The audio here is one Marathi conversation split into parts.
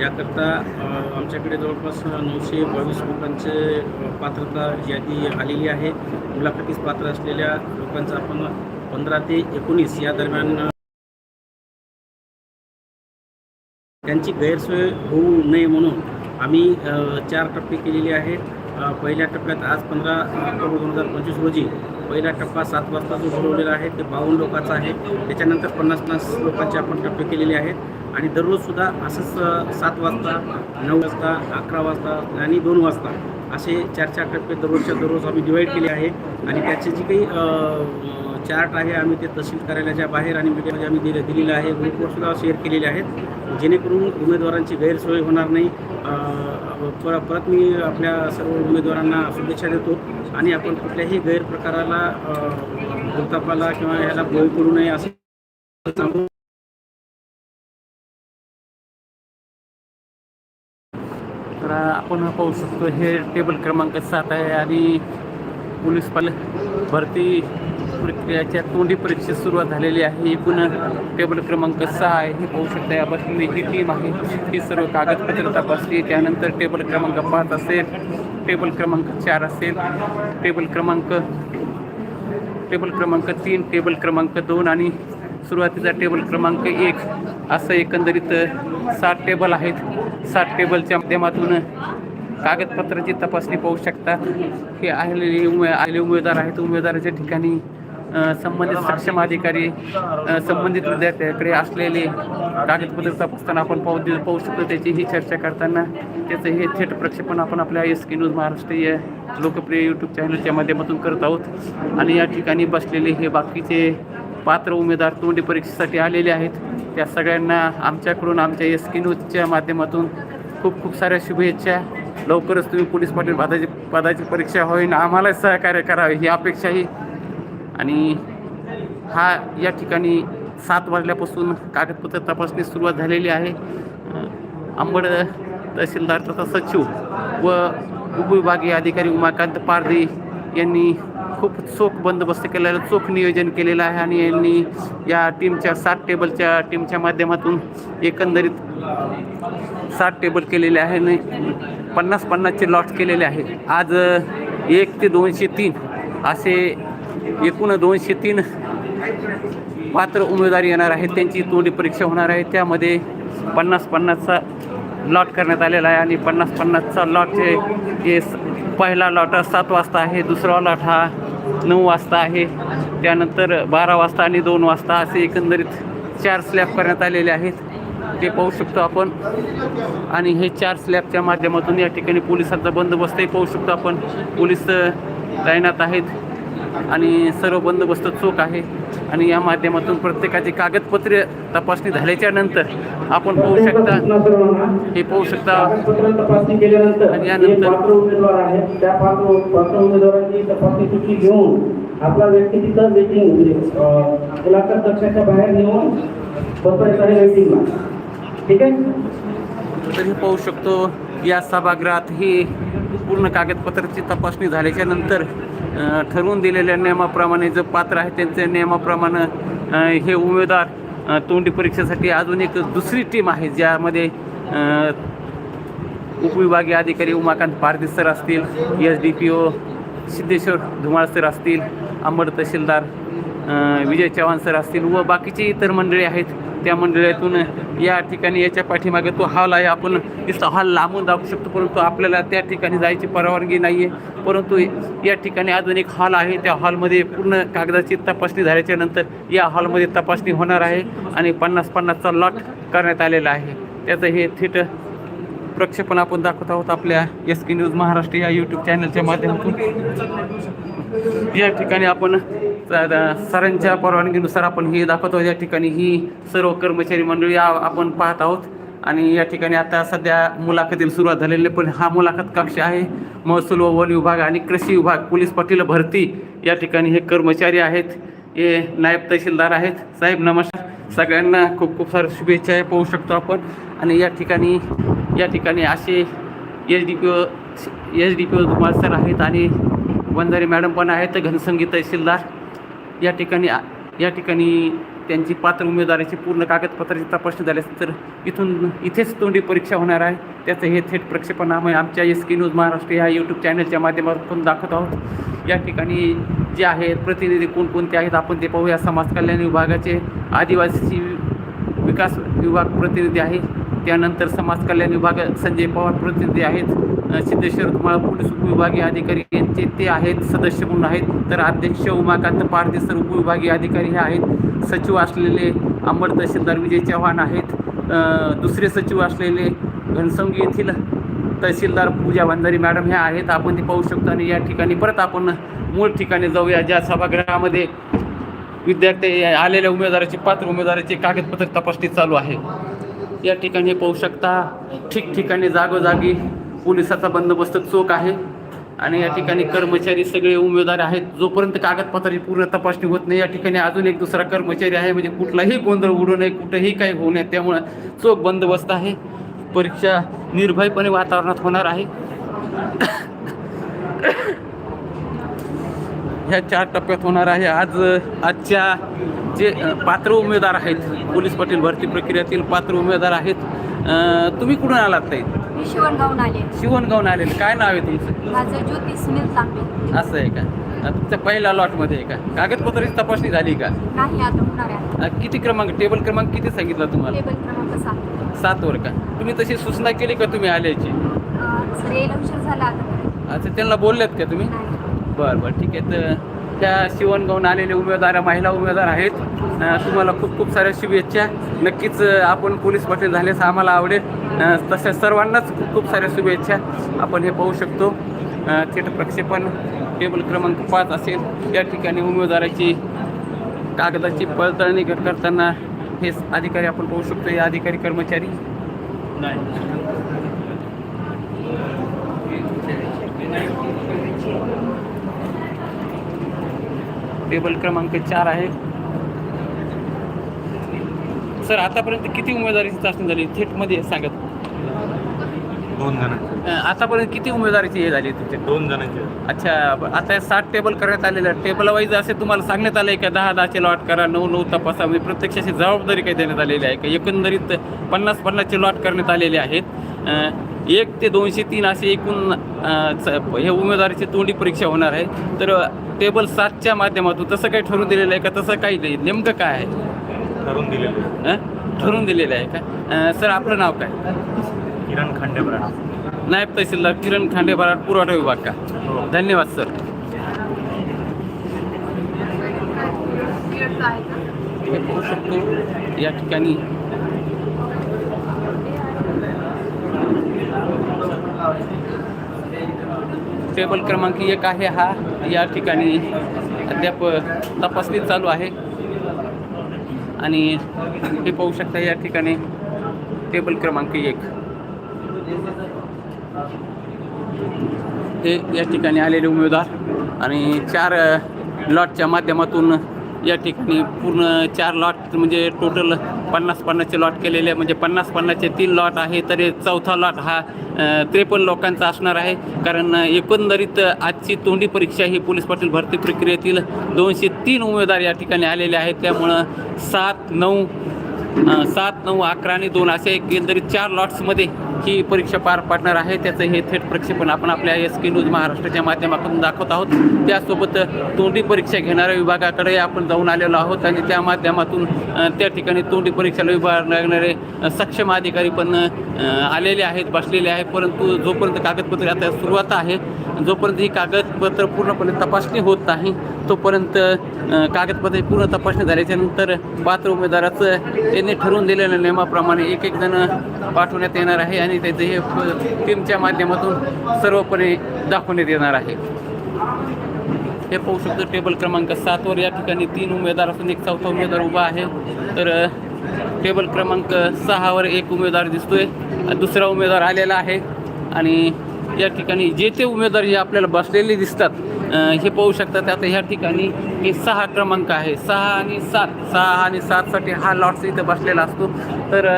याकरता आमच्याकडे जवळपास नऊशे बावीस लोकांचे पात्रता यादी आलेली आहे. मुलाखतीस पात्र असलेल्या लोकांचा आपण पंधरा ते एकोणीस या दरम्यान त्यांची गैरसोय होऊ नये म्हणून आम्ही चार टप्पे केलेले आहेत. पहिल्या टप्प्यात आज पंधरा ऑक्टोबर दोन हजार पंचवीस रोजी पहिला टप्पा सात वाजता जो भरवलेला आहे ते बावन्न लोकांचा आहे. त्याच्यानंतर पन्नास पन्नास लोकांचे आपण टप्पे केलेले आहेत. आणि दररोजसुद्धा असंच सात वाजता नऊ वाजता अकरा वाजता आणि दोन वाजता असे चार चार टप्पे दररोजच्या दररोज आम्ही डिवाईड केले आहे. आणि त्याचे जी काही चार्ट आहे आम्ही ते तहसील कार्यालयाच्या बाहेर आणि मीडियामध्ये आम्ही दिले दिलेलं आहे. ग्रुपवरसुद्धा शेअर केलेले आहेत. जेणेकरून उमेदवारांची गैरसोय होणार नाही. पर परत मी आपल्या सर्व उमेदवारांना शुभेच्छा देतो आणि आपण कुठल्याही गैरप्रकाराला भूतापाला किंवा ह्याला बळी पडू नये असं सांगू तर आपण पाहू शकतो हे टेबल क्रमांक सात आहे आणि पोलीस पाल भरती प्रक्रियाच्या तोंडी परीक्षेस सुरुवात झालेली आहे. एकूण टेबल क्रमांक सहा आहे. हे पाहू शकता या ही टीम आहे. ही सर्व कागदपत्र तपासली. त्यानंतर टेबल क्रमांक पाच असेल. टेबल क्रमांक चार असेल. टेबल क्रमांक टेबल क्रमांक तीन टेबल क्रमांक दोन आणि सुरुवातीचा टेबल क्रमांक एक. असं एकंदरीत सात टेबल आहेत. सात टेबलच्या माध्यमातून कागदपत्राची तपासणी पाहू शकतात हे आलेले उमे आलेले उमेदवार आहेत. उमेदवाराच्या ठिकाणी संबंधित सक्षम अधिकारी संबंधित विद्यार्थ्याकडे असलेले कागदपत्र तपासताना आपण पाहू दे- पाहू शकतो. त्याची ही चर्चा करताना त्याचं हे थेट प्रक्षेपण आपण आपल्या एस के न्यूज महाराष्ट्र या लोकप्रिय यूट्यूब चॅनलच्या माध्यमातून करत आहोत. आणि या ठिकाणी बसलेले हे बाकीचे पात्र उमेदवार तोंडी परीक्षेसाठी आलेले आहेत. त्या सगळ्यांना आमच्याकडून आमच्या एस के न्यूजच्या माध्यमातून खूप खूप साऱ्या शुभेच्छा. लवकरच तुम्ही पोलीस पाटील पदाची पदाची परीक्षा होईन. आम्हाला सहकार्य करावे. ही अपेक्षाही आणि हा या ठिकाणी सात वाजल्यापासून कागदपत्र तपासणी सुरुवात झालेली आहे. अंबड तहसीलदार तथा सचिव व उपविभागीय अधिकारी उमाकांत पारधी यांनी खूप चोख बंदोबस्त केलेला चोख नियोजन केलेलं आहे आणि यांनी या टीमच्या सात टेबलच्या टीमच्या माध्यमातून एकंदरीत सात टेबल केलेले आहे आणि पन्नास पन्नासचे लॉट केलेले आहे. आज एक ते दोनशे तीन असे एकूण दोनशे तीन पात्र उमेदवार येणार आहेत. त्यांची तोंडी परीक्षा होणार आहे. त्यामध्ये पन्नास पन्नासचा लॉट करण्यात आलेला आहे आणि पन्नास पन्नासचा लॉटचे जे पहिला लॉट हा सात वाजता आहे. दुसरा लॉट हा नऊ वाजता आहे. त्यानंतर बारा वाजता आणि दोन वाजता असे एकंदरीत चार स्लॅब करण्यात आलेले आहेत. ते पाहू शकतो आपण. आणि हे चार स्लॅबच्या माध्यमातून या ठिकाणी पोलिसांचा बंदोबस्तही पाहू शकतो आपण. पोलीस तैनात आहेत. आणि सर्व बंदोबस्त चोख आहे. आणि या माध्यमातून प्रत्येकाची कागदपत्रे तपासणी झाल्याच्यानंतर आपण पाहू शकता हे पाहू शकता. आणि यानंतर- पात्र उमेदवार आहेत त्या पात्र पात्र उमेदवारांची तपासणी सूची घेऊन आपला व्यक्ती तिथं वेटिंग म्हणजे अं, मुलाखत कक्षाच्या बाहेर नेऊन बसवायचं आहे वेटिंगला ठीक आहे? तरी पाहू शकतो या सभागृहात ही पूर्ण कागदपत्राची तपासणी झाल्याच्यानंतर ठरवून दिलेल्या नियमाप्रमाणे जे पात्र आहे त्यांच्या नियमाप्रमाणे हे उमेदवार तोंडी परीक्षेसाठी अजून एक दुसरी टीम आहे ज्यामध्ये उपविभागीय अधिकारी उमाकांत पारदी सर असतील S D P O Siddheshwar Dhumal sir असतील अंबड तहसीलदार विजय चव्हाण सर असतील व बाकीची इतर मंडळी आहेत. त्या मंडळातून या ठिकाणी याच्या पाठीमागे तो हॉल आहे. आपण नुसता हॉल लांबून दाखवू शकतो परंतु आपल्याला त्या ठिकाणी जायची परवानगी नाही आहे परंतु या ठिकाणी अजून एक हॉल आहे. त्या हॉलमध्ये पूर्ण कागदाची तपासणी झाल्याच्यानंतर या हॉलमध्ये तपासणी होणार आहे आणि पन्नास पन्नासचा लॉट करण्यात आलेला आहे. त्याचं हे थेट प्रक्षेपण आपण दाखवत आहोत आपल्या एस के न्यूज महाराष्ट्र या यूट्यूब चॅनलच्या माध्यमातून. या ठिकाणी आपण सरांच्या परवानगीनुसार आपण हे दाखवतो या ठिकाणी ही सर्व कर्मचारी मंडळी आपण पाहत आहोत. आणि या ठिकाणी आता सध्या मुलाखतीला सुरुवात झालेली आहे. पण हा मुलाखत कक्ष आहे. महसूल व वन विभाग आणि कृषी विभाग पोलीस पाटील भरती या ठिकाणी हे कर्मचारी आहेत. हे नायब तहसीलदार आहेत. साहेब नमस्कार. सगळ्यांना खूप खूप साऱ्या शुभेच्छा आहे. पाहू शकतो आपण. आणि या ठिकाणी या ठिकाणी असे H D P O H D P O sir आहेत आणि वंजारी मॅडम पण आहेत. घनसंगी तहसीलदार. या ठिकाणी या ठिकाणी त्यांची पात्र उमेदवाराची पूर्ण कागदपत्राची तपासणी झाल्यास तर इथून इथेच तोंडी परीक्षा होणार आहे. त्याचं हे थेट प्रक्षेपण आम्ही आमच्या एस के न्यूज महाराष्ट्र या यूट्यूब चॅनलच्या माध्यमातून दाखवत आहोत. या ठिकाणी जे आहेत प्रतिनिधी कोणकोणते आहेत आपण ते पाहूया. समाज कल्याण विभागाचे आदिवासी विकास विभाग प्रतिनिधी आहे त्यानंतर समाज कल्याण विभाग संजय पवार प्रतिनिधी आहेत. सिद्धेश्वर धुमाळ पोलीस उपविभागीय अधिकारी यांचे ते आहेत सदस्य म्हणून आहेत. तर अध्यक्ष उमाकांत पारदेसर उपविभागीय अधिकारी हे आहेत. सचिव असलेले अंबड तहसीलदार विजय चव्हाण आहेत. दुसरे सचिव असलेले घनसंगी येथील तहसीलदार पूजा भंडारी मॅडम ह्या आहेत. आपण ते पाहू शकतो आणि या ठिकाणी परत आपण मूळ ठिकाणी जाऊया ज्या सभागृहामध्ये विद्यार्थी आलेल्या उमेदवाराची पात्र उमेदवाराची कागदपत्र तपासणी चालू आहे. या ठिकाणी पाहू शकता ठिकठिकाणी जागोजागी पोलिसाचा बंदोबस्त चोख आहे. आणि या ठिकाणी कर्मचारी सगळे उमेदवार आहेत. जोपर्यंत कागदपत्राची पूर्ण तपासणी होत नाही या ठिकाणी अजून एक दुसरा कर्मचारी आहे. म्हणजे कुठलाही गोंधळ उडू नये कुठेही काही होऊ नये. त्यामुळं चोख बंदोबस्त आहे. परीक्षा निर्भयपणे वातावरणात होणार आहे. ह्या चार टप्प्यात होणार आहे. आज आजच्या जे पात्र उमेदवार आहेत पोलीस पाटील भरती प्रक्रियेतील पात्र उमेदवार आहेत. अ, तुम्ही कुठून आलात ताई? मी शिवणगावून आले. शिवणगावून आलेले. काय नाव आहे तुमचं? माझं ज्योती सुनील तांबे. असं आहे का? अ, तुमच्या पहिल्या लॉटमध्ये आहे का? कागदपत्राची तपासणी झाली का? नाही आता होणार आहे. अ, किती क्रमांक टेबल क्रमांक किती सांगितला तुम्हाला? टेबल क्रमांक सात. सातवर का? तुम्ही तशी सूचना केली का तुम्ही आल्याची? अं, सर यायला उशीर झाला आता. अच्छा त्यांना बोललेत का तुम्ही? नाही. बरं बरं ठीक आहे. तर त्या शिवणगावून आलेले उमेदवार महिला उमेदवार आहेत. तुम्हाला खूप खूप साऱ्या शुभेच्छा. नक्कीच आपण पोलीस पाटील झाल्यास आम्हाला आवडेल. तसेच सर्वांनाच खूप खूप साऱ्या शुभेच्छा. आपण हे पाहू शकतो. थेट प्रक्षेपण टेबल क्रमांक पाच असेल. या ठिकाणी उमेदवाराची कागदाची पडताळणी करताना हे अधिकारी आपण पाहू शकतो. हे अधिकारी कर्मचारी. टेबल क्रमांक चार आहे. सर आतापर्यंत किती उमेदवारीची चाचणी झाली? थेटमध्ये सांगत दोन जणांचे. आतापर्यंत किती उमेदवारीची हे झाली तुमच्या दोन जणांचे. अच्छा ब- आता हे सात टेबल करण्यात आलेलं आहे टेबल वाईज असे तुम्हाला सांगण्यात आलं आहे का? दहा दहाचे लॉट करा नऊ नऊ तपासा. म्हणजे प्रत्यक्ष अशी जबाबदारी काही देण्यात आलेली आहे का? एकंदरीत पन्नास पन्नासचे लॉट करण्यात आलेले आहेत. अं, एक ते दोनशे तीन असे एकूण हे उमेदवाराची तोंडी परीक्षा होणार आहे. तर टेबल सातच्या माध्यमातून तसं काही ठरवून दिलेलं आहे का? तसं काही नाही. नेमकं काय आहे? ठरवून दिलेले अं? ठरवून दिलेलं आहे का? सर आपलं नाव काय? किरण खांडेबरा. नायब तहसीलदार किरण खांडे बराड पुरवठा विभाग का? हो. धन्यवाद सर. शकतो या ठिकाणी टेबल क्रमांक एक आहे हा. या ठिकाणी अद्याप तपासणी चालू आहे. आणि हे पाहू शकता या ठिकाणी टेबल क्रमांक एक. हे या ठिकाणी आलेले उमेदवार आणि चार लॉटच्या माध्यमातून या ठिकाणी पूर्ण चार लॉट म्हणजे टोटल पन्नास पन्नासचे लॉट केलेले म्हणजे पन्नास पन्नासचे तीन लॉट आहे तरी चौथा लॉट हा त्रेपन्न लोकांचा असणार आहे. कारण एकंदरीत आजची तोंडी परीक्षा ही पोलीस पाटील भरती प्रक्रियेतील दोनशे तीन उमेदवार या ठिकाणी आलेले आहेत. त्यामुळं सात नऊ सात नऊ अकरा आणि दोन असे एकंदरीत चार लॉट्समध्ये ही परीक्षा पार पाडणार आहे. त्याचं हे थेट प्रक्षेपण आपण आपल्या एस के न्यूज महाराष्ट्राच्या माध्यमातून दाखवत आहोत. त्यासोबत तोंडी परीक्षा घेणाऱ्या विभागाकडे आपण जाऊन आलेलो आहोत आणि त्या माध्यमातून त्या ठिकाणी तोंडी परीक्षेला विभाग लागणारे सक्षम अधिकारी पण आलेले आहेत बसलेले आहेत. परंतु जोपर्यंत कागदपत्रे आता सुरुवात आहे जोपर्यंत ही कागदपत्र पूर्णपणे तपासणी होत नाही तोपर्यंत कागदपत्रे पूर्ण तपासणी झाल्याच्यानंतर पात्र उमेदवाराचं त्यांनी ठरवून दिलेल्या नियमाप्रमाणे एक एक जण पाठवण्यात येणार आहे आणि त्याचं हे टीमच्या माध्यमातून सर्वपणे दाखवण्यात येणार आहे. हे पाहू शकतो टेबल क्रमांक सातवर या ठिकाणी तीन उमेदवार असून एक चौथा उमेदवार उभा आहे. तर टेबल क्रमांक सहावर एक उमेदवार दिसतोय. दुसरा उमेदवार आलेला आहे. आणि या ठिकाणी जे ते उमेदवार जे आपल्याला बसलेले दिसतात हे पाहू शकतात. आता ह्या ठिकाणी हे सहा क्रमांक आहे. सहा आणि सात. सहा आणि सातसाठी हा लॉट्स इथं बसलेला असतो. तर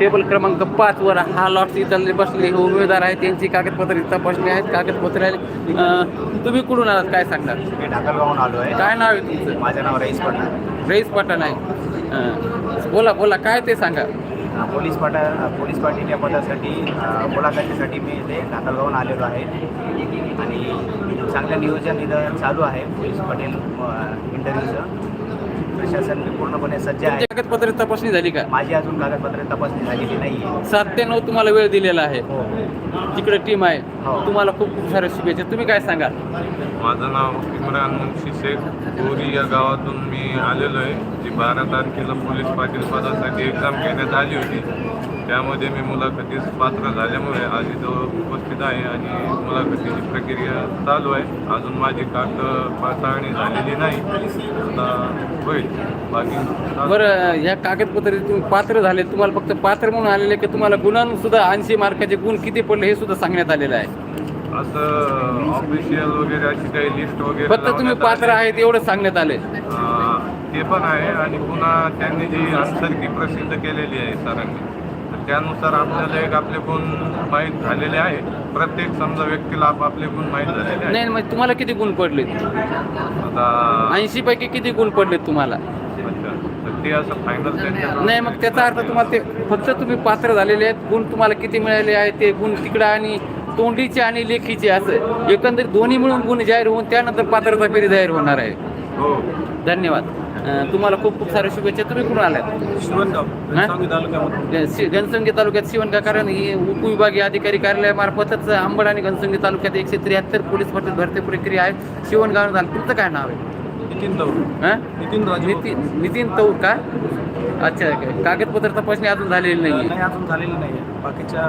टेबल क्रमांक पाचवर हा लॉट्स इथं बसलेले हे उमेदवार आहेत. त्यांची कागदपत्र इथं बसले आहेत. कागदपत्र आहेत. तुम्ही कुठून आलात? काय सांगणार? मी ढाकलगावून आलो आहे. काय नाव आहे तुमचं? माझं नाव रईस पठाण. रईस पठाण आहे. बोला बोला. काय ते सांगा. पोलीस पाटा पोलीस पाटील या पदासाठी मुलाखतीसाठी मी इथे ढाकलगावून आलेलो आहे. आणि चांगलं नियोजन इथं चालू आहे पोलीस पाटील इंटरव्ह्यूचं प्रशासन पूर्णपणे सज्ज आहे. कागदपत्र तपासणी झाली का? माझी अजून कागदपत्रे तपासणी झालेली नाही आहे सात ते नऊ तुम्हाला वेळ दिलेला आहे. हो. तिकडे टीम आहे. हो. तुम्हाला खूप खूप साऱ्या शुभेच्छा. तुम्ही काय सांगाल? माझं नाव इम्रान मुन्शी शेख. बोरी या गावातून मी आलेलो आहे. जी बारा तारखेला पोलीस पाटील पदासाठी एक्झाम घेण्यात आली होती. त्यामध्ये मी मुलाखतीस पात्र झाल्यामुळे आज इथं उपस्थित आहे आणि मुलाखतीची प्रक्रिया चालू आहे. अजून माझी कागद पडताळणी झालेली नाही. आता होईल. बाकी बरं ह्या कागदपत्र तुम्ही पात्र झाले. तुम्हाला फक्त पात्र म्हणून आलेले की तुम्हाला गुणांसुद्धा ऐंशी मार्काचे गुण किती पडले हे सुद्धा सांगण्यात आलेलं आहे? असं ऑफिशियल वगैरे अशी काही लिस्ट वगैरे फक्त तुम्ही लावण्यात पात्र आली. आहेत एवढं सांगण्यात आले. अं, ते पण आहे आणि पुन्हा त्यांनी जी अंतर्की प्रसिद्ध केलेली आहे सरांनी तर त्यानुसार आपल्याला एक आपले गुण माहीत झालेले आहे. प्रत्येक समजा व्यक्तीला आपापले गुण माहीत झालेले आहे. नाही मग तुम्हाला किती गुण पडले आता ऐंशी पैकी किती गुण पडले तुम्हाला? अच्छा तर ते असं फायनल नाही मग त्याचा अर्थ तुम्हाला ते फक्त तुम्ही पात्र झालेले आहेत गुण तुम्हाला किती मिळाले आहेत ते गुण तिकडं आणि तोंडीचे आणि लेखीचे असं. एकंदरीत दोन्ही मिळून गुण जाहीर होऊन त्यानंतर पात्रता फेरी जाहीर होणार आहे. हो. धन्यवाद. तुम्हाला खूप खूप साऱ्या शुभेच्छा. तुम्ही कुठून आल्यात घनसंगी तालुक्यात शिवणगा कारण ही उपविभागीय अधिकारी कार्यालयामार्फतच अंबड आणि घनसंगी तालुक्यात एकशे त्र्याहत्तर पोलीस पाटील भरती प्रक्रिया आहे. शिवणगाव झालं. तुमचं काय नाव आहे? नितीन हां? नितीन नितीन तौर का? अच्छा कागदपत्र तपासणी अजून झालेली नाही अजून झालेली नाही बाकीच्या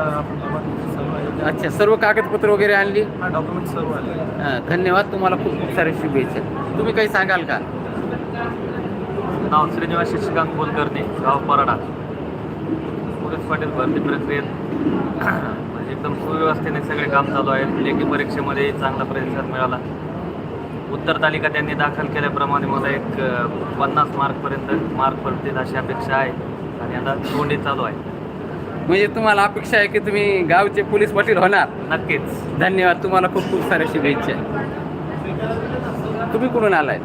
अच्छा सर्व कागदपत्र वगैरे आणली? हा डॉक्युमेंट सर्व आले. हां, धन्यवाद तुम्हाला खूप खूप साऱ्या शुभेच्छा. तुम्ही काही सांगाल का? नाव श्रीनिवास शशिकांत कुलकर्णी गाव पराडा. पोलीस पाटील भरती प्रक्रियेत. म्हणजे एकदम सुव्यवस्थेने सगळे काम चालू आहे लेखी परीक्षेमध्ये चांगला प्रतिसाद मिळाला. उत्तर तालिका त्यांनी दाखल केल्याप्रमाणे मला एक अ, पन्नास मार्कपर्यंत मार्क पडतील अशी अपेक्षा आहे. आणि आता तोंडी चालू आहे म्हणजे तुम्हाला अपेक्षा आहे की तुम्ही गावचे पोलीस पाटील होणार. नक्कीच. धन्यवाद तुम्हाला खूप खूप साऱ्या शुभेच्छा. तुम्ही कुठून आलाय?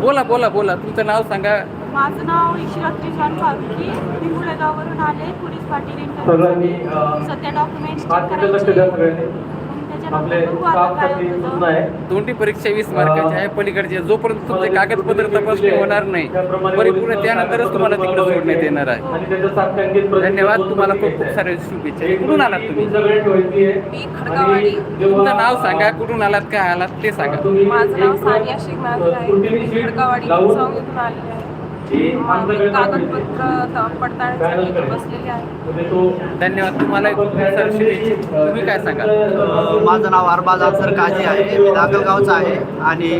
बोला बोला बोला. तुमचं नाव सांगा. माझं नाव इशिरा त्रिजान फारुकी मी मुळेगाववरून आले पोलीस पाटील सध्या तिथे तोंडी परीक्षा वीस मार्काची आहे पलीकडचे जोपर्यंत तुमचे कागदपत्र तपासणी होणार नाही परिपूर्ण त्यानंतरच तुम्हाला तिकडे सोडण्यात येणार आहे. धन्यवाद तुम्हाला खूप. खूप साऱ्या शुभेच्छा. कुठून आलात तुम्ही? तुमचं नाव सांगा कुठून आलात काय आलात ते सांगा. तुम्ही माझं नाव सानिया आहे. स्क्रुटिनी ही कागदपत्र त- पडताळण्यासाठी इथे बसलेले आहे म्हणजे तो धन्यवाद तुम्हाला शुभेच्छा. तुम्ही काय सांगाल? अ, माझं नाव अरबाज अन्सर काझी आहे. मी दाखलगावचा आहे आणि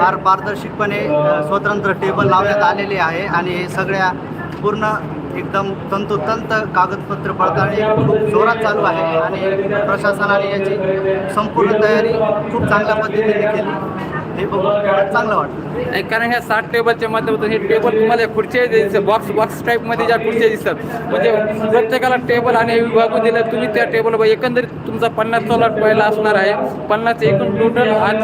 फार पारदर्शकपणे अ, स्वतंत्र टेबल लावण्यात आलेले आहे आणि सगळ्या पूर्ण एकदम तंतोतंत कागदपत्र पडताळणी खूप जोरात चालू आहे आणि प्रशासनाने याची संपूर्ण तयारी खूप चांगल्या पद्धतीने केली. हे बघून चांगलं वाटतं नाही कारण ह्या सात टेबलच्या माध्यमातून हे टेबल तुम्हाला खुर्च्या दिसतात. बॉक्स बॉक्स टाईपमध्ये ज्या खुर्च्या दिसतात. म्हणजे प्रत्येकाला टेबल आणि हे विभागून दिलं. तुम्ही त्या टेबलवर एकंदरीत तुमचा पन्नासचा लॉट पहिला असणार आहे. पन्नास एकूण टोटल आज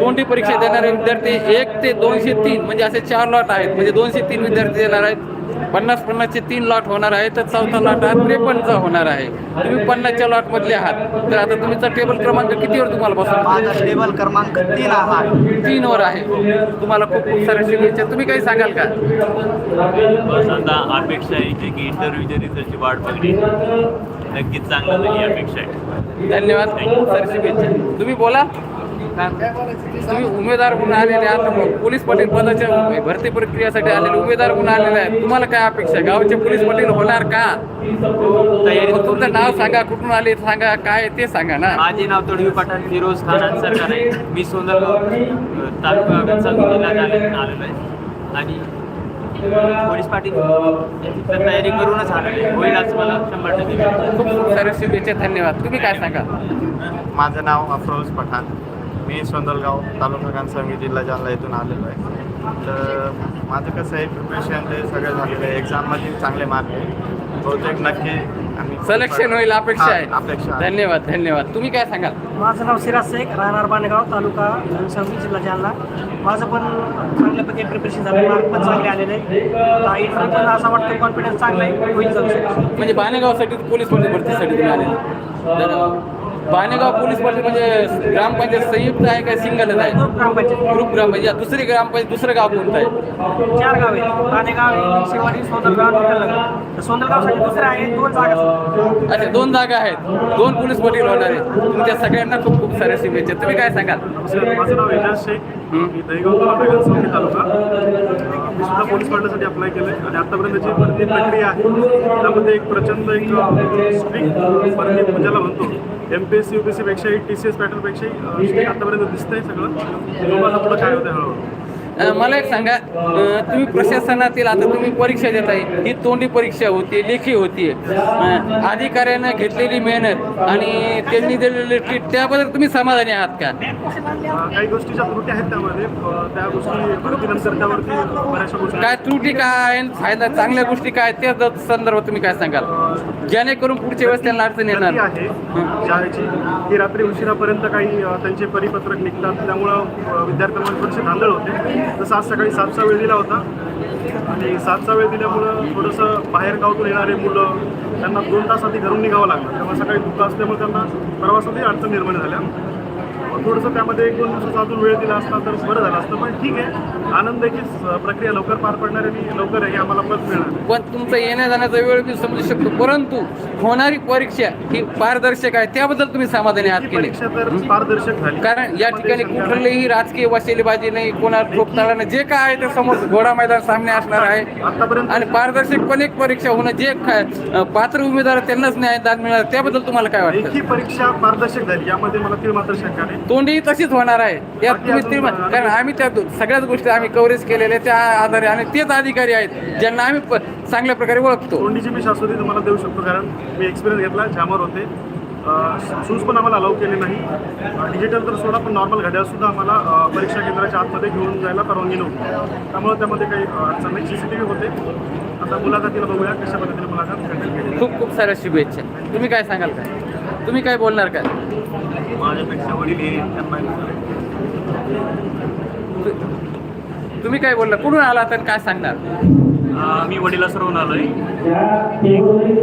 तोंडी परीक्षा देणारे विद्यार्थी एक ते दोनशे तीन म्हणजे असे चार लॉट आहेत. म्हणजे दोनशे तीन विद्यार्थी देणार आहेत. पन्नास पन्नासचे तीन लॉट होणार आहे तर चौथा लॉट हा त्रेपन्नचा होणार आहे. तुम्ही पन्नासच्या लॉटमधले आहात. तर आता तुमचा टेबल क्रमांक कितीवर तुम्हाला बसून माझा टेबल क्रमांक तीन हा आहे. तीन वर आहे. तुम्हाला खूप खूप साऱ्या शुभेच्छा. तुम्ही काही सांगाल का? बस आता अपेक्षा आहे की इंटरव्ह्यूच्या रिझल्टची वाट बघणे. नक्कीच चांगलं ही अपेक्षा आहे. धन्यवाद. खूप साऱ्या शुभेच्छा. तुम्ही बोला. तुम्ही उमेदवार म्हणून आलेले आहात पोलीस पाटील पदाच्या भरती प्रक्रियासाठी आलेले उमेदवार म्हणून आलेले आहेत. तुम्हाला काय अपेक्षा आहे? गावचे पोलीस पाटील होणार का? तयारी तुमचं नाव सांगा कुठून आले सांगा काय ते सांगा ना. माझे नाव तडवी पठाण फिरोज खान सरकार आहे. मी सोंदरगाव अ, तालुका जिल्ह्यात आलेलो आहे. आणि पोलीस पाटील तर तयारी करूनच आलेले होईल असं मला शंभर टक्के खूप सारे शुभेच्छा धन्यवाद. तुम्ही काय सांगा? माझं नाव अफरोज पठाण. मी सोंदलगाव तालुका कांसामी जिल्हा जालना येथून आलेलो आहे. तर माझं कसं आहे प्रिपरेशन ते सगळं झालेलं आहे. एक्झाममध्ये चांगले मार्क आहे बहुतेक नक्की आम्ही सिलेक्शन होईल अपेक्षा हा, आहे. अपेक्षा आहे. धन्यवाद धन्यवाद. तुम्ही काय सांगाल? माझं नाव सिराज शेख राहणार बाणेगाव तालुका घनसावंगी जिल्हा जालना. माझं पण चांगल्यापैकी प्रिपरेशन झालं मार्क पण चांगले आलेले आहे पण असं वाटतं कॉन्फिडन्स चांगला आहे. होईल जाऊ शकतो. म्हणजे बाणेगावसाठी पोलीस भरती भरतीसाठी तुम्ही आले धन्यवाद. बाणेगाव पोलीस भरती म्हणजे ग्रामपंचायत संयुक्त आहे का सिंगलच आहे? ग्रामपंचायत. ग्रुप ग्रामपंचायत. दुसरी ग्रामपंचायत दुसरं गाव कोणतं आहे? चार गाव आहेत. बाणेगाव शिवाडी सोंदलगाव निकलनगर तर सोंदलगावसाठी दुसरं आहे दोन जागा आहेत. अच्छा दोन जागा आहेत. दोन पोलीस भरती होणार आहे तुमच्या सगळ्यांना खूप खूप साऱ्या शुभेच्छा. तुम्ही काय सांगाल? माझं नाव शेख. मी दहीगाव तालुका गणसवली तालुका. मी सुद्धा पोलीस भरण्यासाठी अप्लाय केलं आहे आणि आतापर्यंत जी भरती प्रक्रिया आहे त्यामध्ये एक प्रचंड एक स्ट्रिक्ट भरती म्हणजे ज्याला म्हणतो M P S C U P S सीपेक्षाही T C S पॅटर्नपेक्षाही आतापर्यंत दिसतंय सगळं. लोकांना थोडं काय होतं हळूहळू. मला एक सांगा तुम्ही प्रशासनातील आता तुम्ही परीक्षा देताय ही तोंडी परीक्षा होती लेखी होती. अधिकाऱ्यानं घेतलेली मेहनत आणि त्यांनी दिलेली ट्रीट त्याबद्दल तुम्ही समाधानी आहात का? काही गोष्टीच्या त्रुटी आहेत त्यामध्ये त्या गोष्टी काय त्रुटी काय फायदा चांगल्या गोष्टी काय त्या संदर्भात तुम्ही काय सांगाल? जेणेकरून पुढच्या वेळेस त्यांना अडचण येणार आहे शाळेची. की रात्री उशिरापर्यंत काही त्यांचे परिपत्रक निघतात. त्यामुळं विद्यार्थ्यांमध्ये थोडीशी धांदळ होते. तसं आज सकाळी सातचा वेळ दिला होता. आणि सातचा वेळ दिल्यामुळं थोडंसं बाहेर गावातून येणारे मुलं त्यांना दोन तास आधी घरून निघावं लागलं. तेव्हा सकाळी धुकं असल्यामुळे त्यांना प्रवासातही अडचण निर्माण झाल्या. थोडंसं त्यामध्ये एक दोन दिवसाचा अजून वेळ दिला असता तर बरं झालं असतं. पण ठीक आहे. आनंद आहे की स- प्रक्रिया लवकर पार पडणार आहे आणि लवकर आहे आम्हाला पद मिळणार. पण तुमचा येण्या जाण्याचा वेळ मी समजू शकतो. परंतु होणारी परीक्षा ही पारदर्शक आहे. त्याबद्दल तुम्ही समाधानी आहात ही की नाही? परीक्षा तर पारदर्शक झाली. कारण या ठिकाणी. कुठलीही राजकीय वशिलेबाजी नाही कोणा ठोकताळा नाही. जे काय आहे ते समोर घोडा मैदान सामने असणार आहे. आतापर्यंत आणि पारदर्शकपणे एक परीक्षा होणं जे पात्र उमेदवार त्यांनाच न्यायदान मिळणार त्याबद्दल तुम्हाला काय वाटतं? लेखी परीक्षा पारदर्शक झाली. यामध्ये मला तीळ मात्र शंका नाही. तोंडी तशीच होणार आहे. यात तुम्ही अं, कारण आम्ही त्या सगळ्याच गोष्टी आम्ही कव्हरेज केलेल्या त्या आधारे आणि तेच अधिकारी आहेत ज्यांना आम्ही चांगल्या प्रकारे ओळखतो. तोंडीची मी शाश्वती तुम्हाला देऊ शकतो कारण मी एक्सपिरियन्स घेतला जामर होते. शूज पण आम्हाला अलाउ केले नाही. डिजिटल तर सोडा पण नॉर्मल घड्याळ सुद्धा आम्हाला परीक्षा केंद्राच्या आतमध्ये घेऊन जायला परवानगी नव्हती. त्यामुळे त्यामध्ये काही अडचण नाही. सी सी टी व्ही होते. आता मुलाखतीला बघूया कशा पद्धतीने मुलाखत केली खूप खूप साऱ्या शुभेच्छा. तुम्ही काय सांगाल काय? तुम्ही काय बोलणार काय? माझ्यापेक्षा वडील हे तुम्ही काय बोलला कुठून आलात आणि काय सांगणार? मी वडिला सरवून आलोय.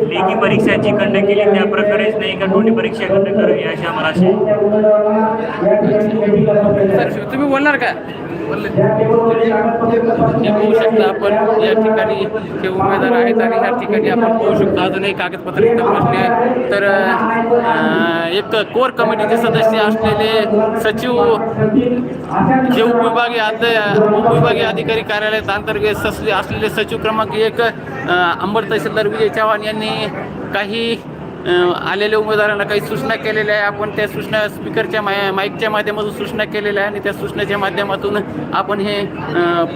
लेखी परीक्षा जी कंडक्ट केली त्या प्रकारेच नाही का तोंडी परीक्षा कंडक्ट करावी अशी आम्हाला आहे. तुम्ही बोलणार का बोलले म्हणजे हे शकता आपण या ठिकाणी हे उमेदवार आहेत आणि या ठिकाणी आपण पाहू शकतो अजूनही कागदपत्र इथं बसले तर एक कोर कमिटीचे सदस्य असलेले सचिव जे उपविभागीय अध्य उपविभागीय अधिकारी कार्यालयात अंतर्गत असले असलेले सचिव क्रमांक एक अंबर तहसीलदार विजय चव्हाण यांनी काही आलेल्या उमेदवारांना काही सूचना केलेल्या आहे. आपण त्या सूचना स्पीकरच्या माय माईकच्या माध्यमातून सूचना केलेल्या आहे आणि त्या सूचनेच्या माध्यमातून आपण हे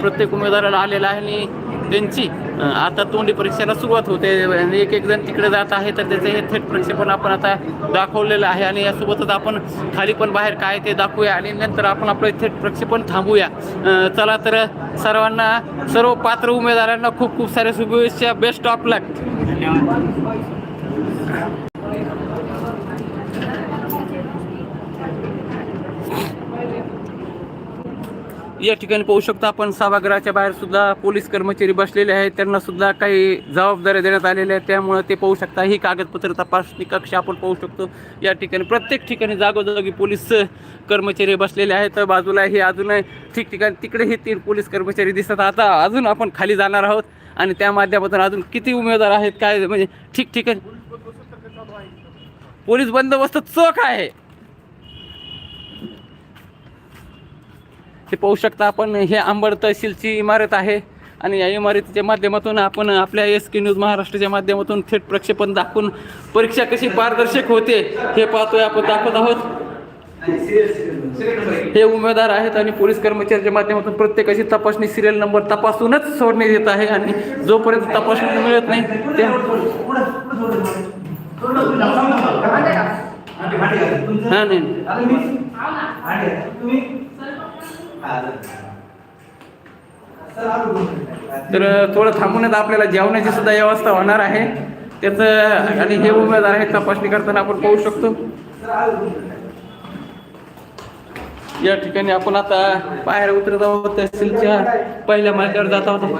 प्रत्येक उमेदवाराला आलेलं आहे आणि त्यांची आता तोंडी परीक्षेला सुरुवात होते. आणि एक एक जण तिकडे जात आहे तर त्याचं हे थेट प्रक्षेपण आपण आता दाखवलेलं आहे आणि यासोबतच आपण खाली पण बाहेर काय ते दाखवूया आणि नंतर आपण आपलं थेट प्रक्षेपण थांबूया. चला तर सर्वांना सर्व पात्र उमेदवारांना खूप खूप साऱ्या शुभेच्छा. बेस्ट ऑफ लक या ठिकाणी पाहू शकतो आपण सभागृहाच्या बाहेर सुद्धा पोलीस कर्मचारी बसलेले आहेत. त्यांना सुद्धा काही जबाबदाऱ्या देण्यात आलेल्या आहेत. त्यामुळे ते पाहू शकता ही कागदपत्र तपासणी कक्ष आपण पाहू शकतो. या ठिकाणी प्रत्येक ठिकाणी जागोजागी पोलीस कर्मचारी बसलेले आहेत. बाजूला हे अजून ठिकठिकाणी तिकडेही तीन पोलीस कर्मचारी दिसतात. आता अजून आपण खाली जाणार आहोत आणि त्या माध्यमातून अजून किती उमेदवार आहेत काय म्हणजे ठिकठिकाणी पोलीस बंदोबस्त चोख आहे. ते पाहू शकता आपण हे आंबड तहसीलची इमारत आहे आणि या इमारतीच्या माध्यमातून आपण आपल्या एस के न्यूज महाराष्ट्राच्या माध्यमातून थेट प्रक्षेपण दाखवून परीक्षा कशी पारदर्शक होते हे पाहतोय आपण. दाखवत आहोत. हे उमेदवार आहेत आणि पोलीस कर्मचाऱ्याच्या माध्यमातून प्रत्येकाची तपासणी सिरियल नंबर तपासूनच सोडण्यात येत आहे आणि जोपर्यंत तपासणी मिळत नाही त्या हा नाही तर थोडं थांबूनच आपल्याला जेवणाची सुद्धा व्यवस्था होणार आहे. त्याचं आणि हे उमेदवार आहेत तपासणी करताना आपण पाहू शकतो. या ठिकाणी आपण आता बाहेर उतरत आहोत तहसीलच्या पहिल्या मार्गावर जात आहोत.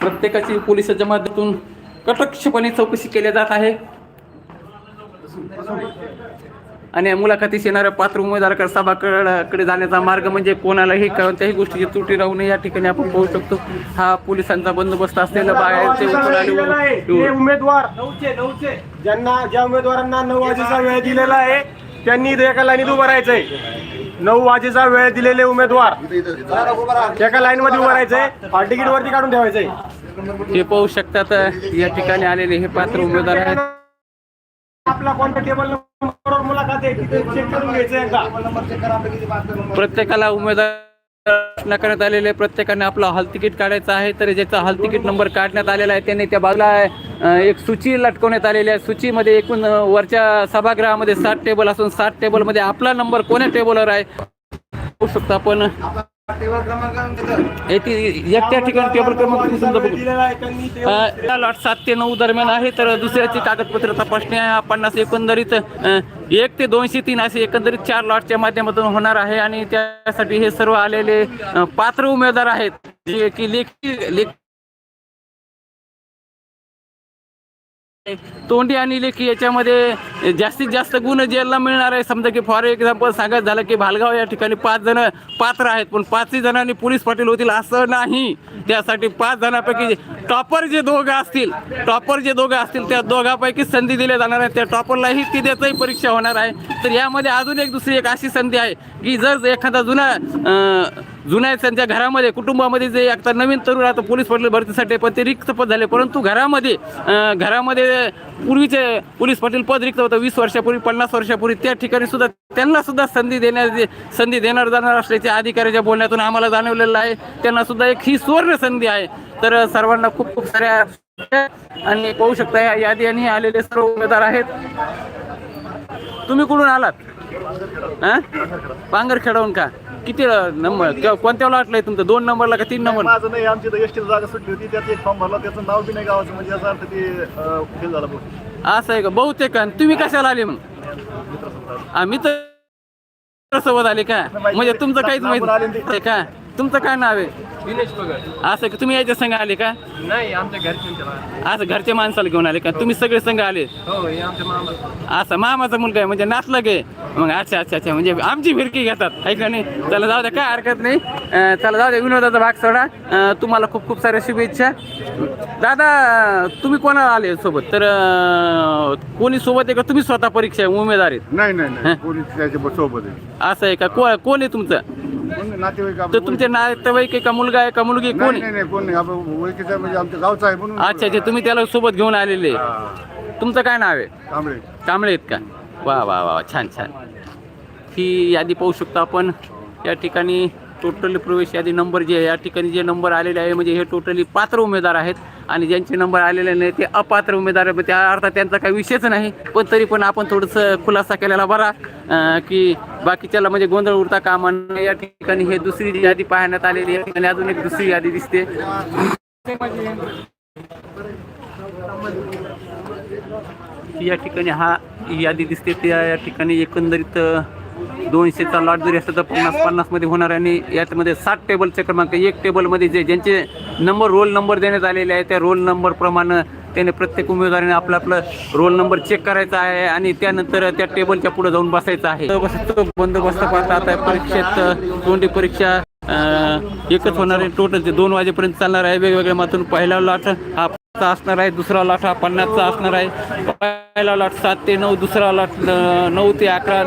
प्रत्येकाची पोलिसाच्या माध्यमातून कटक्षपणे चौकशी केली जात आहे. आणि मुलाखतीस येणाऱ्या पात्र उमेदवाराकडे सभाकडे जाण्याचा मार्ग म्हणजे कोणालाही कोणत्याही गोष्टीची त्रुटी राहू नये. या ठिकाणी आपण पाहू शकतो हा पोलिसांचा बंदोबस्त असलेला बाहेरचे हे उमेदवार ज्यांना ज्या उमेदवारांना नऊ वाजेचा वेळ दिलेला आहे त्यांनी एका लाईनीत उभं राहायचंय. नऊ वाजेचा वेळ दिलेले उमेदवार एका लाईन मध्ये उभं राहायचंय हॉल तिकीट वरती काढून ठेवायचंय. हे पाहू शकतात या ठिकाणी आलेले हे पात्र उमेदवार आहेत. आपला कोणत्या टेबल चेक करून घ्यायचं एकदा प्रत्येकाला उमेदवार करण्यात आलेले प्रत्येकाने आपला हॉल तिकीट काढायचं आहे तर ज्याचा हॉल तिकीट नंबर काढण्यात आलेला आहे त्याने त्या बाजूला एक सूची लटकवण्यात आलेली आहे. सूचीमध्ये एकूण वरच्या सभागृहामध्ये सात टेबल असून सात टेबलमध्ये आपला नंबर कोण्या टेबलवर आहे? होऊ शकतो आपण. हे त्या ठिकाणी टेबल क्रमांक समजा लॉट सात ते नऊ दरम्यान आहे तर दुसऱ्याची कागदपत्र तपासणी आहे. पन्नास एकंदरीत एक ते दोनशे तीन असे एकंदरीत चार लॉटच्या माध्यमातून होणार आहे आणि त्यासाठी हे सर्व आलेले पात्र उमेदवार आहेत. जे की लेखी लेख तोंडी आणि लेखी याच्यामध्ये जास्तीत जास्त गुण ज्याला मिळणार आहे. समजा की फॉर एक्झाम्पल सांगायचं झालं की भालगाव या ठिकाणी पाच जण पात्र आहेत पण पाचही जणांनी पोलीस पाटील होतील असं नाही. त्यासाठी पाच जणांपैकी टॉपर जे दोघं असतील टॉपर जे दोघं असतील त्या दोघांपैकी संधी दिल्या जाणार आहे त्या टॉपरलाही ती परीक्षा होणार आहे. तर यामध्ये अजून एक दुसरी एक अशी संधी आहे की जर एखादा जुना जुन्या त्यांच्या घरामध्ये कुटुंबामध्ये जे आता नवीन तरुण आता पोलीस पाटील भरतीसाठी पण ते रिक्त पद झाले. परंतु घरामध्ये घरामध्ये पूर्वीचे पोलीस पाटील पद रिक्त होतं. वीस वर्षापूर्वी पन्नास वर्षापूर्वी त्या ठिकाणी सुद्धा त्यांना सुद्धा संधी देण्या संधी देणार जाणार असल्याच्या अधिकाऱ्याच्या बोलण्यातून आम्हाला जाणवलेलं आहे. त्यांना सुद्धा एक ही सुवर्ण संधी आहे. तर सर्वांना खूप खूप साऱ्या आणि पाहू शकता या यादी आणि आलेले सर्व उमेदवार आहेत. तुम्ही कुठून आलात? हा? पांगर खेळवून का? किती नंबर कोणत्या लॉटला आहे तुमचं? दोन नंबरला का तीन नंबर माझं नाही आमची तर एसटी जागा सुटली होती. त्यात एक फॉर्म भरला त्याचं नाव बी नाही गावाचं. म्हणजे याचा अर्थ ते फेल झाला. असं आहे का? बहुतेक. आणि तुम्ही कशाला आले मग? आम्ही तर सोबत आले का? म्हणजे तुमचं काहीच माहीत आहे का? तुमचं काय नाव आहे? दिनेश पगड असं का? तुम्ही याच्या संघ आले का? नाही आमच्या घरच्यांच्या असं घरच्या माणसाला घेऊन आले का? तुम्ही सगळे संघ आले? हो हे आमच्या मामा असं मामाचा मुलगा आहे म्हणजे नाचला गे मग अच्छा अच्छा अच्छा म्हणजे आमची फिरकी घेतात. आहे का नाही? चला जाऊ द्या काय हरकत नाही. अं, चला जाऊ द्या विनोदाचा भाग सोडा. अं, तुम्हाला खूप खूप साऱ्या शुभेच्छा. दादा तुम्ही कोणाला आले सोबत? तर अं, कोणी सोबत आहे का? तुम्ही स्वतः परीक्षा आहे उमेदवार आहेत. नाही नाही? नाही. कोणी त्याच्या सोबत आहे. असं आहे का? को कोण आहे तुमचं? नातेवाईक तर आपलं- तुमचे नातेवाईक आहे का? मुलगा आहे का मुलगी कोण नाही आहे? नाही नाही कोण नाही. आपण ओळखीचा म्हणजे आमच्या गावचा आहे म्हणून अच्छा अच्छा. तुम्ही त्याला सोबत घेऊन आलेले. हा. तुमचं काय नाव आहे? कांबळे. कांबळे आहेत का? वा वा वा वा, छान छान. ही यादी पाहू शकतो आपण. या ठिकाणी टोटल प्रवेश यादी नंबर जे आहे या ठिकाणी जे नंबर आलेले आहे म्हणजे हे टोटली पात्र उमेदवार आहेत आणि ज्यांचे नंबर आलेले नाही ते अपात्र उमेदवार आहेत त्या अर्थात त्यांचा काही विषयच नाही पण तरी पण आपण थोडंसं खुलासा केलेला बरा की बाकीच्याला म्हणजे गोंधळ उरता कामा नये. या ठिकाणी हे दुसरी जी यादी पाहण्यात आलेली आहे. या ठिकाणी अजून एक दुसरी यादी दिसते या ठिकाणी हा यादी दिसते त्या या ठिकाणी एकंदरीत दोनशेचा लॉट जरी असला तर पन्नास पन्नासमध्ये होणार आणि याच्यामध्ये सात टेबलचे क्रमांक एक टेबलमध्ये जे ज्यांचे नंबर रोल नंबर देण्यात आलेले आहे त्या रोल नंबरप्रमाणे त्याने प्रत्येक उमेदवाराने आपलं आपलं रोल नंबर चेक करायचा आहे आणि त्यानंतर त्या टेबलच्या पुढे जाऊन बसायचं आहे. बंदोबस्त पाहता आता परीक्षेत तोंडी परीक्षा एकच होणार आहे. टोटल ते दोन वाजेपर्यंत चालणार आहे. वेगवेगळ्या मातून पहिला लॉट हा असणार आहे दुसरा लॉट हा पन्नासचा असणार आहे. पहिला लॉट सात ते नऊ दुसरा लॉट नऊ ते अकरा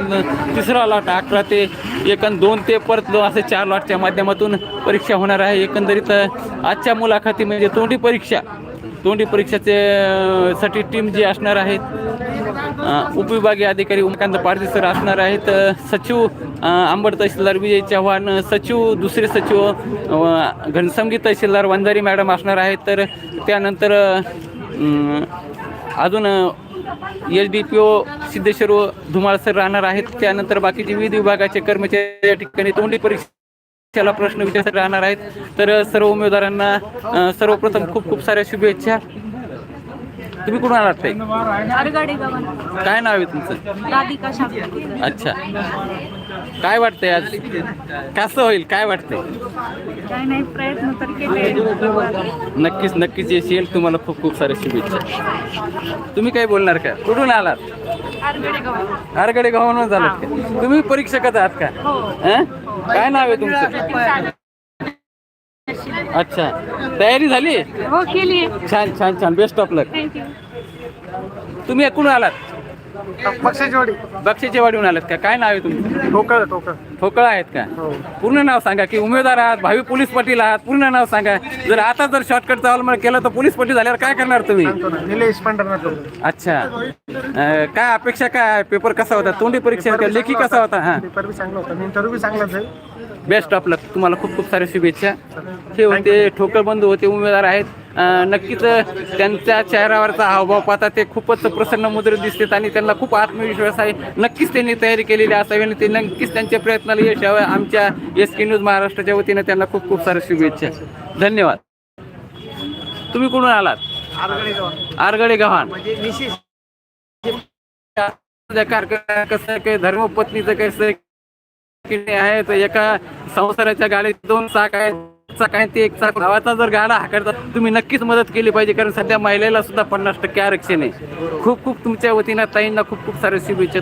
तिसरा लॉट अकरा ते एकंद दोन ते परत असे चार लॉटच्या माध्यमातून परीक्षा होणार आहे. एकंदरीत आजच्या मुलाखती म्हणजे तोंडी परीक्षा. तोंडी परीक्षाचे साठी टीम जी असणार आहेत उपविभागीय अधिकारी उमकांत पारधी सर असणार आहेत. सचिव आंबड तहसीलदार विजय चव्हाण सचिव दुसरे सचिव घनसंगी तहसीलदार वंजारी मॅडम असणार आहेत. तर त्यानंतर अजून H D P O Siddheshwar Dhumal sir राहणार आहेत. त्यानंतर बाकीचे विविध विभागाचे कर्मचारी या ठिकाणी तोंडी परीक्षा त्याला प्रश्न विचारसाठी राहणार आहेत. तर सर्व उमेदवारांना सर्वप्रथम खूप खूप साऱ्या शुभेच्छा. तुम्ही कुठून आलात ताई? गव्हाण काय नाव आहे तुमचं? राधिका अच्छा. काय वाटतंय आज? कसं होईल? काय वाटतंय? काही नाही प्रयत्न तर केले. नक्कीच नक्कीच यश येईल तुम्हाला खूप खूप साऱ्या शुभेच्छा. तुम्ही काय बोलणार का? कुठून आलात? आरगाडी गावानं झालात का? तुम्ही परीक्षकच आहात का? हो. हं? काय नाव आहे तुमचं? अच्छा. तयारी झाली? हो केली. छान छान छान. बेस्ट ऑफ लक थँक्यू तुम्ही कुठून आलात? पक्षाची वाडी बक्षीचे वाढीहून आलात का? काय नाव आहे तुमचं? ठोकळ ठोकळ. ठोकळा आहेत का? पूर्ण नाव सांगा की उमेदवार आहात भावी पोलीस पाटील आहात पूर्ण नाव सांगा. जर आता जर शॉर्टकटचा अवलंब केला तर पोलीस पाटील झाल्यावर काय करणार तुम्ही? निलेश पंढरनाथ अच्छा. अं, काय अपेक्षा काय? पेपर कसा होता? तोंडी परीक्षा लेखी कसा होता? हा. पेपर बी चांगला होता. इंटरव्ह्यू बी चांगलाच आहे. बेस्ट ऑफ लक तुम्हाला खूप खूप साऱ्या शुभेच्छा. हे होते ठोकर बंधू होते उमेदवार आहेत. नक्कीच त्यांच्या चेहऱ्यावरचा हावभाव पाहता ते खूपच प्रसन्न मुद्रित दिसतात आणि त्यांना खूप आत्मविश्वास आहे. नक्कीच त्यांनी तयारी केलेली असावी आणि ते नक्कीच त्यांच्या प्रयत्नाला यश यावं. आमच्या एस के न्यूज महाराष्ट्राच्या वतीनं त्यांना खूप खूप साऱ्या शुभेच्छा. धन्यवाद. तुम्ही कुठून आलात? आरगडे गाव आरगडे गव्हाण. म्हणजे निशिष कारखाना कसं काय धर्मपत्नीचं कसं की नाही आहे तर एका संसाराच्या गाडीत दोन चाक आहेत. चाक आहे ते एक चाक. गावाचा जर गाडा हाकडतात तुम्ही नक्कीच मदत केली पाहिजे कारण सध्या महिलेला सुद्धा पन्नास टक्के आरक्षण आहे. खूप खूप तुमच्या वतीनं ताईंना खूप खूप सारे शुभेच्छा.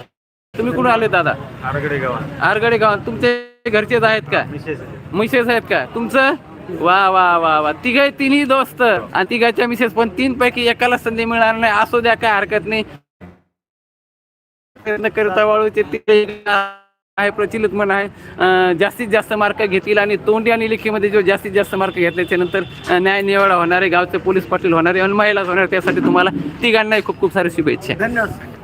तुम्ही कुठून आले दादा? आरगडे गावात आरगडे गावात तुमचे घरचेच आहेत का? मिसेस आहेत. का? तुमचं? वा वा वा वा. तिघे तिन्ही दोस्त. आणि तिघाच्या मिसेस पण तीन पैकी एकाला संधी मिळणार नाही. असू द्या काय हरकत नाही. प्रयत्न करता वाळूचे ते आहे प्रचलित म्हण आहे. जास्तीत जास्त मार्क घेतील आणि तोंडी आणि लेखीमध्ये जो जास्तीत जास्त मार्क घेतल्याच्या नंतर न्याय निवाडा होणारे गावचे पोलीस पाटील होणारे आणि महिलाच होणार त्यासाठी तुम्हाला तिघांनाही खूप खूप साऱ्या शुभेच्छा. धन्यवाद.